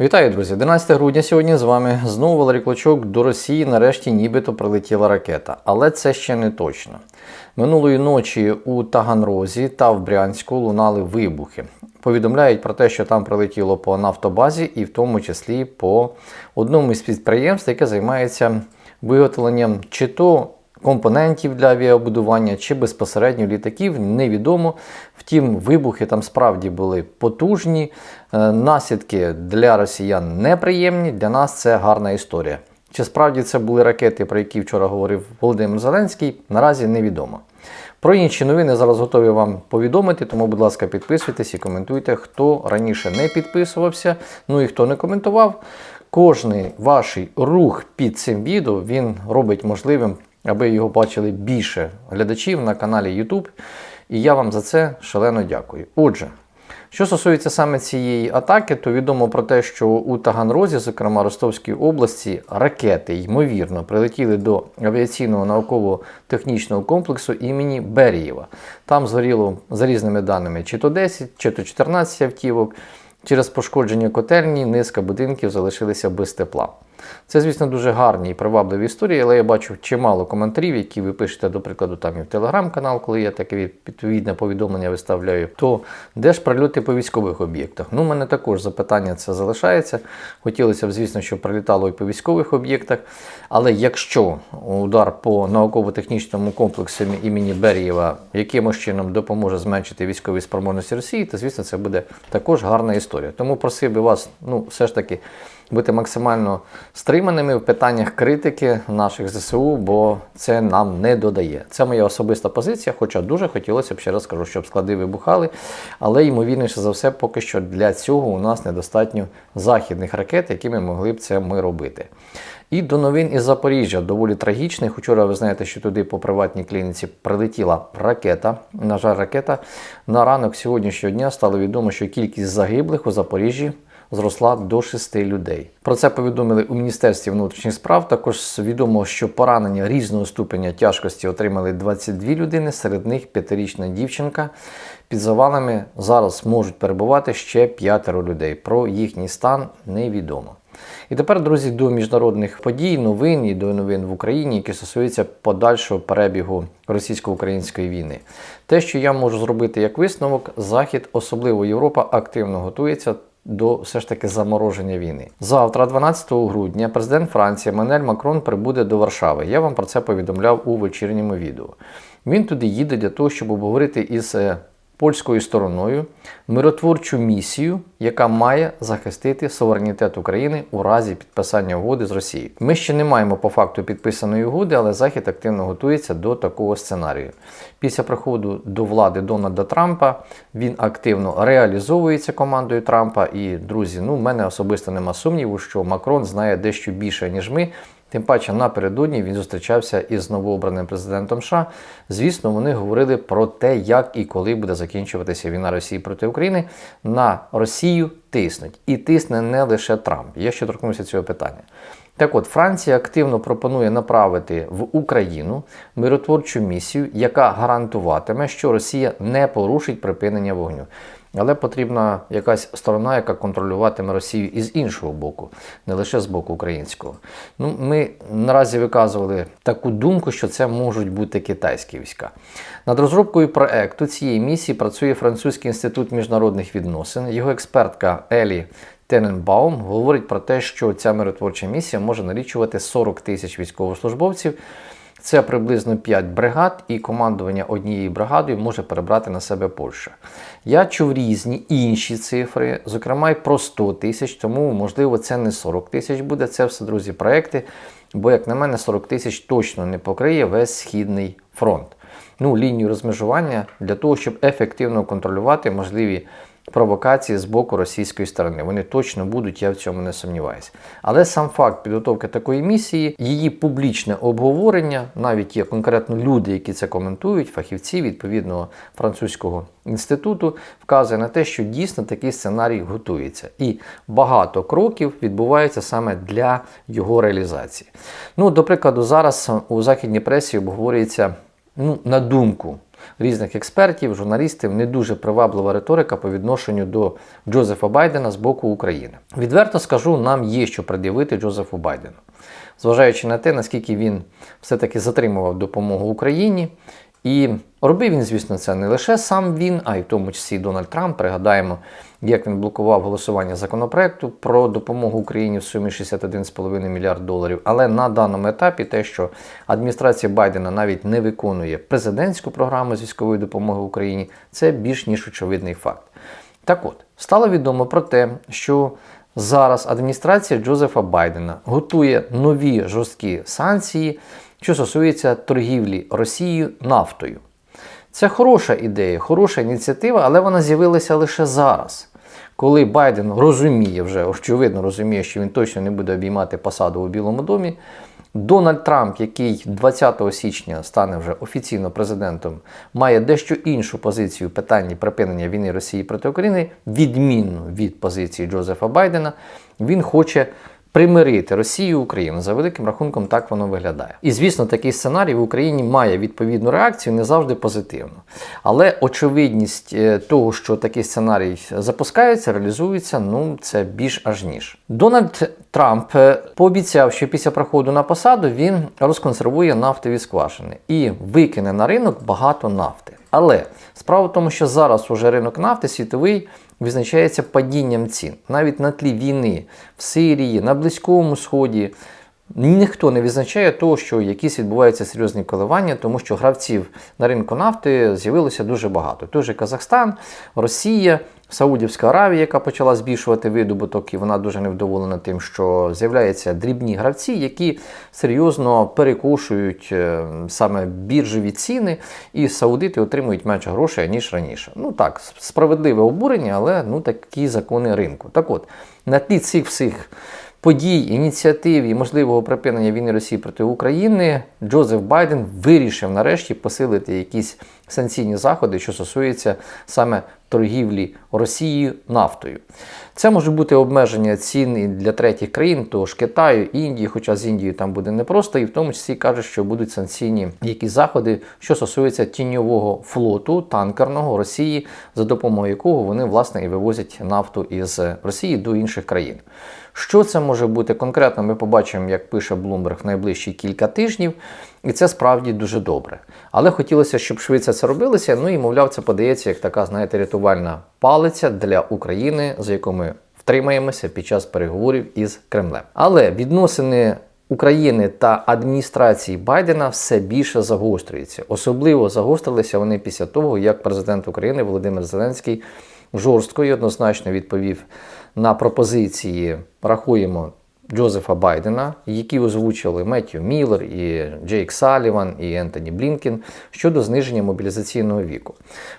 Вітаю, друзі! 11 грудня сьогодні з вами знову Валерій Клочок. До Росії нарешті нібито прилетіла ракета, але це ще не точно. Минулої ночі у Таганрозі та в Брянську лунали вибухи. Повідомляють про те, що там прилетіло по нафтобазі, і в тому числі по одному із підприємств, яке займається виготовленням чи то компонентів для авіабудування, чи безпосередньо літаків, невідомо. Втім, вибухи там справді були потужні. Е, Наслідки для росіян неприємні. Для нас це гарна історія. Чи справді це були ракети, про які вчора говорив Володимир Зеленський, наразі невідомо. Про інші новини зараз готові вам повідомити, тому, будь ласка, підписуйтесь і коментуйте, хто раніше не підписувався, ну і хто не коментував. Кожний ваш рух під цим відео він робить можливим, аби його бачили більше глядачів на каналі YouTube. І я вам за це шалено дякую. Отже, що стосується саме цієї атаки, то відомо про те, що у Таганрозі, зокрема Ростовській області, ракети ймовірно прилетіли до авіаційного науково-технічного комплексу імені Берієва. Там згоріло за різними даними чи то 10, чи то 14 автівок. Через пошкодження котельні низка будинків залишилися без тепла. Це, звісно, дуже гарні і привабливі історії, але я бачу чимало коментарів, які ви пишете, до прикладу, там і в телеграм-канал, коли я таке відповідне повідомлення виставляю. То де ж прильоти по військових об'єктах? Ну, у мене також запитання це залишається. Хотілося б, звісно, щоб прилітало і по військових об'єктах. Але якщо удар по науково-технічному комплексу імені Берієва якимось чином допоможе зменшити військові спроможності Росії, то звісно це буде також гарна історія. Тому просив би вас, ну, все ж таки бути максимально стриманими в питаннях критики наших ЗСУ, бо це нам не додає. Це моя особиста позиція, хоча дуже хотілося б ще раз скажу, щоб склади вибухали. Але ймовірніше за все, поки що для цього у нас недостатньо західних ракет, якими могли б це ми робити. І до новин із Запоріжжя доволі трагічних. Учора ви знаєте, що туди по приватній клініці прилетіла ракета. На жаль, ракета на ранок сьогоднішнього дня стало відомо, що кількість загиблих у Запоріжжі зросла до 6 людей. Про це повідомили у Міністерстві внутрішніх справ. Також відомо, що поранення різного ступеня тяжкості отримали 22 людини, серед них п'ятирічна дівчинка. Під завалами зараз можуть перебувати ще п'ятеро людей. Про їхній стан невідомо. І тепер, друзі, до міжнародних подій, новин і до новин в Україні, які стосуються подальшого перебігу російсько-української війни. Те, що я можу зробити як висновок, Захід, особливо Європа, активно готується до все ж таки замороження війни. Завтра, 12 грудня, президент Франції Манель Макрон прибуде до Варшави. Я вам про це повідомляв у вечірньому відео. Він туди їде для того, щоб обговорити із польською стороною миротворчу місію, яка має захистити суверенітет України у разі підписання угоди з Росією. Ми ще не маємо по факту підписаної угоди, але Захід активно готується до такого сценарію. Після приходу до влади Дональда Трампа він активно реалізовується командою Трампа. І друзі, ну в мене особисто нема сумніву, що Макрон знає дещо більше ніж ми. Тим паче напередодні він зустрічався із новообраним президентом США. Звісно, вони говорили про те, як і коли буде закінчуватися війна Росії проти України. На Росію тиснуть. І тисне не лише Трамп. Я ще торкнуся цього питання. Так от, Франція активно пропонує направити в Україну миротворчу місію, яка гарантуватиме, що Росія не порушить припинення вогню. Але потрібна якась сторона, яка контролюватиме Росію із іншого боку, не лише з боку українського. Ну, Ми наразі виказували таку думку, що це можуть бути китайські війська. Над розробкою проекту цієї місії працює Французький інститут міжнародних відносин. Його експертка Елі Тененбаум говорить про те, що ця миротворча місія може налічувати 40 тисяч військовослужбовців. Це приблизно 5 бригад, і командування однією бригадою може перебрати на себе Польща. Я чув різні інші цифри, зокрема й про 100 тисяч, тому, можливо, це не 40 тисяч буде. Це все, друзі, проекти. Бо, як на мене, 40 тисяч точно не покриє весь східний фронт. Ну, лінію розмежування для того, щоб ефективно контролювати можливі провокації з боку російської сторони. Вони точно будуть, я в цьому не сумніваюся. Але сам факт підготовки такої місії, її публічне обговорення, навіть є конкретно люди, які це коментують, фахівці відповідного французького інституту, вказує на те, що дійсно такий сценарій готується. І багато кроків відбувається саме для його реалізації. Ну, до прикладу, зараз у західній пресі обговорюється, ну, на думку різних експертів, журналістів не дуже приваблива риторика по відношенню до Джозефа Байдена з боку України. Відверто скажу, нам є що пред'явити Джозефу Байдену, зважаючи на те, наскільки він все-таки затримував допомогу Україні. І робив він, звісно, це не лише сам він, а й в тому числі Дональд Трамп. Пригадаємо, як він блокував голосування законопроекту про допомогу Україні в сумі 61,5 мільярд доларів. Але на даному етапі те, що адміністрація Байдена навіть не виконує президентську програму з військової допомоги Україні, це більш ніж очевидний факт. Так от, стало відомо про те, що зараз адміністрація Джозефа Байдена готує нові жорсткі санкції, що стосуються торгівлі Росією нафтою. Це хороша ідея, хороша ініціатива, але вона з'явилася лише зараз. Коли Байден розуміє, вже очевидно розуміє, що він точно не буде обіймати посаду у Білому домі, Дональд Трамп, який 20 січня стане вже офіційно президентом, має дещо іншу позицію в питанні припинення війни Росії проти України, відмінну від позиції Джозефа Байдена. Він хоче примирити Росію і Україну. За великим рахунком, так воно виглядає. І звісно, такий сценарій в Україні має відповідну реакцію, не завжди позитивну. Але очевидність е, того, що такий сценарій запускається, реалізується, ну це більш аж ніж. Дональд Трамп е, пообіцяв, що після проходу на посаду він розконсервує нафтові скважини і викине на ринок багато нафти. Але справа в тому, що зараз уже ринок нафти світовий визначається падінням цін. Навіть на тлі війни в Сирії, на Близькому Сході. Ніхто не відзначає того, що якісь відбуваються серйозні коливання, тому що гравців на ринку нафти з'явилося дуже багато. Той же Казахстан, Росія, Саудівська Аравія, яка почала збільшувати видобуток, і вона дуже невдоволена тим, що з'являються дрібні гравці, які серйозно перекошують е, саме біржові ціни, і саудити отримують менше грошей ніж раніше. Ну так, справедливе обурення, але ну такі закони ринку. Так от на тлі цих всіх подій, ініціатив і можливого припинення війни Росії проти України, Джозеф Байден вирішив нарешті посилити якісь санкційні заходи, що стосуються саме торгівлі Росією нафтою. Це може бути обмеження цін і для третіх країн, тож Китаю, Індії, хоча з Індією там буде непросто, і в тому числі кажуть, що будуть санкційні якісь заходи, що стосуються тіньового флоту танкерного Росії, за допомогою якого вони власне і вивозять нафту із Росії до інших країн. Що це може бути конкретно? Ми побачимо, як пише Bloomberg в найближчі кілька тижнів, і це справді дуже добре. Але хотілося, щоб швидше це робилося. Ну і мовляв, це подається як така, знаєте, рятувальна палиця для України, за яку ми втримаємося під час переговорів із Кремлем. Але відносини. України та адміністрації Байдена все більше загострюються. Особливо загострилися вони після того, як президент України Володимир Зеленський жорстко і однозначно відповів на пропозиції рахуємо Джозефа Байдена, які озвучили Меттю Міллер, і Джейк Саліван, і Ентоні Блінкен щодо зниження мобілізаційного віку.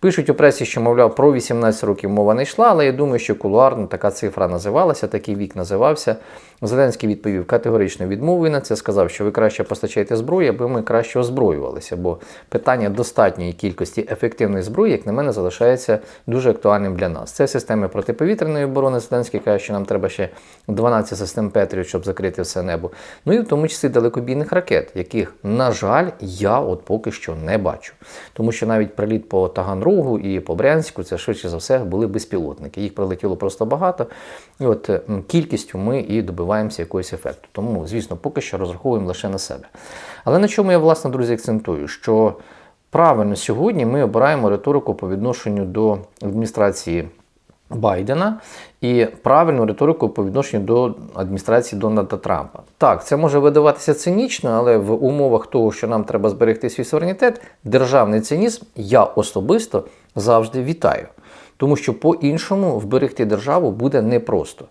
Пишуть у пресі, що, мовляв, про 18 років мова не йшла, але я думаю, що кулуарно така цифра називалася, такий вік називався. Зеленський відповів категорично відмовою на це, сказав, що ви краще постачаєте зброю, аби ми краще озброювалися. Бо питання достатньої кількості ефективної зброї, як на мене, залишається дуже актуальним для нас. Це системи протиповітряної оборони. Зеленський каже, що нам треба ще 12 систем Петрів, щоб закрити все небо. Ну і в тому числі далекобійних ракет, яких, на жаль, я от поки що не бачу. Тому що навіть приліт по Таганрогу і по Брянську, це швидше за все були безпілотники. Їх прилетіло просто багато. І от кількістю ми і добиваємося якогось ефекту. Тому, звісно, поки що розраховуємо лише на себе. Але на чому я, власне, друзі, акцентую, що правильно сьогодні ми обираємо риторику по відношенню до адміністрації. Байдена і правильну риторику по відношенню до адміністрації Дональда Трампа. Так, це може видаватися цинічно, але в умовах того, що нам треба зберегти свій суверенітет, державний цинізм я особисто завжди вітаю тому що по-іншому вберегти державу буде непросто.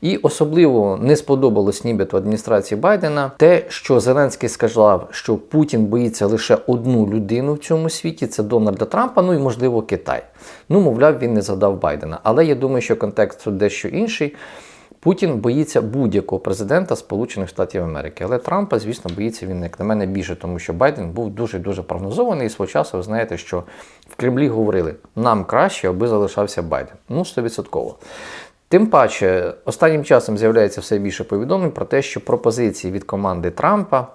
І особливо не сподобалось нібито адміністрації Байдена те, що Зеленський сказав, що Путін боїться лише одну людину в цьому світі це Дональда Трампа, ну і можливо Китай. Ну, мовляв, він не згадав Байдена. Але я думаю, що контекст дещо інший. Путін боїться будь-якого президента Сполучених Штатів Америки. Але Трампа, звісно, боїться він, як на мене, більше, тому що Байден був дуже-дуже прогнозований і свого часу, ви знаєте, що в Кремлі говорили, нам краще, аби залишався Байден. Ну, 100%. Тим паче, останнім часом з'являється все більше повідомлень про те, що пропозиції від команди Трампа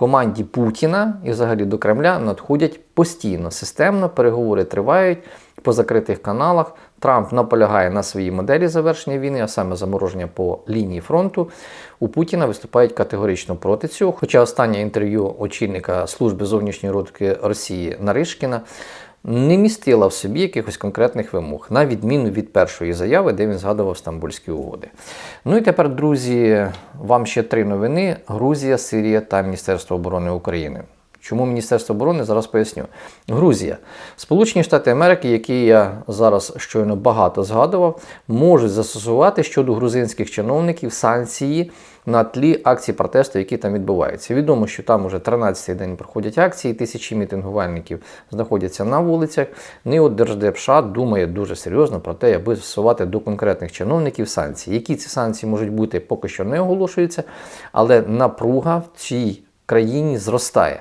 команді Путіна і взагалі до Кремля надходять постійно, системно, переговори тривають по закритих каналах. Трамп наполягає на своїй моделі завершення війни, а саме замороження по лінії фронту. У Путіна виступають категорично проти цього. Хоча останнє інтерв'ю очільника служби зовнішньої розвідки Росії Наришкіна не містила в собі якихось конкретних вимог, на відміну від першої заяви, де він згадував Стамбульські угоди. Ну і тепер, друзі, вам ще три новини: Грузія, Сирія та Міністерство оборони України. Чому Міністерство оборони зараз поясню. Грузія, Сполучені Штати Америки, які я зараз щойно багато згадував, можуть застосувати щодо грузинських чиновників санкції на тлі акцій протесту, які там відбуваються. Відомо, що там уже 13-й день проходять акції, тисячі мітингувальників знаходяться на вулицях. Не от Держдеп США думає дуже серйозно про те, аби застосувати до конкретних чиновників санкції. Які ці санкції можуть бути, поки що не оголошуються, але напруга в цій країні зростає.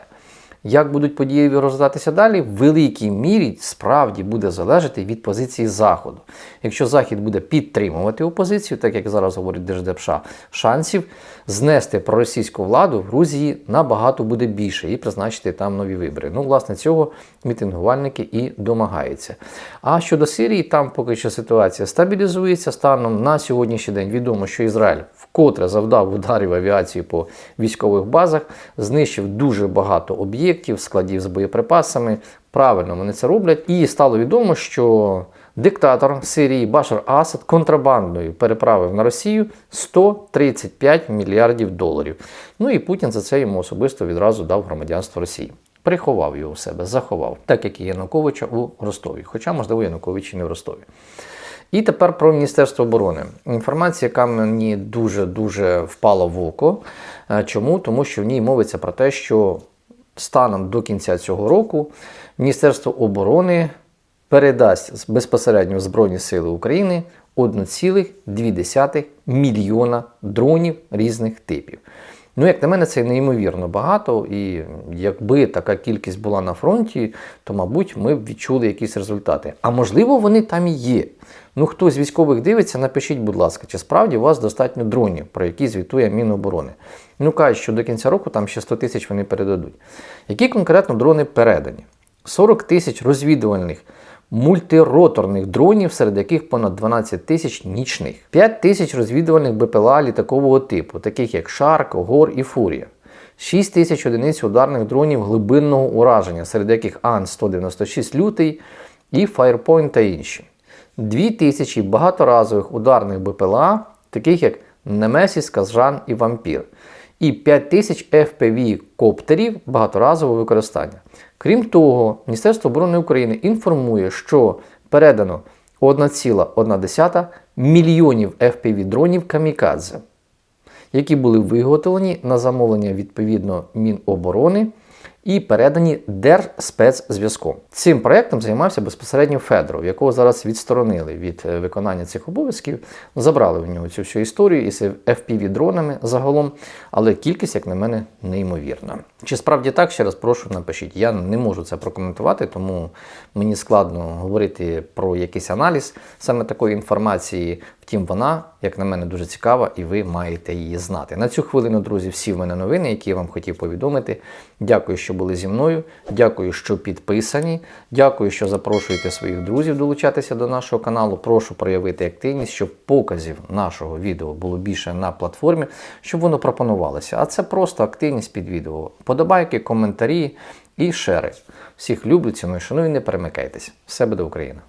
Як будуть події розвиватися далі, в великій мірі справді буде залежати від позиції Заходу. Якщо Захід буде підтримувати опозицію, так як зараз говорить Держдеп США, шансів знести проросійську владу в Грузії набагато буде більше і призначити там нові вибори. Ну, власне, цього мітингувальники і домагаються. А щодо Сирії, там поки що ситуація стабілізується. Станом на сьогоднішній день відомо, що Ізраїль вкотре завдав ударів авіації по військових базах, знищив дуже багато об'єктів, складів з боєприпасами. Правильно вони це роблять. І стало відомо, що диктатор Сирії Башар Асад контрабандою переправив на Росію 135 мільярдів доларів. Ну і Путін за це йому особисто відразу дав громадянство Росії. Приховав його у себе, заховав, так як і Януковича у Ростові. Хоча, можливо, Янукович і не в Ростові. І тепер про Міністерство оборони. Інформація, яка мені дуже-дуже впала в око. Е, Чому? Тому що в ній мовиться про те, що станом до кінця цього року Міністерство оборони передасть безпосередньо Збройні Сили України 1,2 мільйона дронів різних типів. Ну, як на мене, це неймовірно багато, і якби така кількість була на фронті, то, мабуть, ми б відчули якісь результати. А можливо, вони там і є. Ну, хто з військових дивиться, напишіть, будь ласка, чи справді у вас достатньо дронів, про які звітує Міноборони. Ну, кажуть, що до кінця року там ще 100 тисяч вони передадуть. Які конкретно дрони передані? 40 тисяч розвідувальних мультироторних дронів, серед яких понад 12 тисяч нічних, 5 тисяч розвідувальних БПЛА літакового типу, таких як Шарк, Гор і Фурія. 6 тисяч одиниць ударних дронів глибинного ураження, серед яких Ан-196 лютий і Firepoint та інші. 2 тисячі багаторазових ударних БПЛА, таких як Немесіс, Казжан і Вампір. І 5 тисяч FPV коптерів багаторазового використання. Крім того, Міністерство оборони України інформує, що передано 1,1 мільйонів FPV дронів Камікадзе, які були виготовлені на замовлення відповідно Міноборони і передані Держспецзв'язком. Цим проектом займався безпосередньо Федоров, якого зараз відсторонили від е, виконання цих обов'язків, забрали в нього цю всю історію із FPV-дронами загалом, але кількість, як на мене, неймовірна. Чи справді так, ще раз прошу напишіть. Я не можу це прокоментувати, тому мені складно говорити про якийсь аналіз саме такої інформації. Втім, вона, як на мене, дуже цікава, і ви маєте її знати. На цю хвилину, друзі, всі в мене новини, які я вам хотів повідомити. Дякую, що були зі мною. Дякую, що підписані. Дякую, що запрошуєте своїх друзів долучатися до нашого каналу. Прошу проявити активність, щоб показів нашого відео було більше на платформі, щоб воно пропонувалося. А це просто активність під відео. Подобайки, коментарі і шери. Всіх люблю, ціную, шаную, не перемикайтесь. Все буде Україна!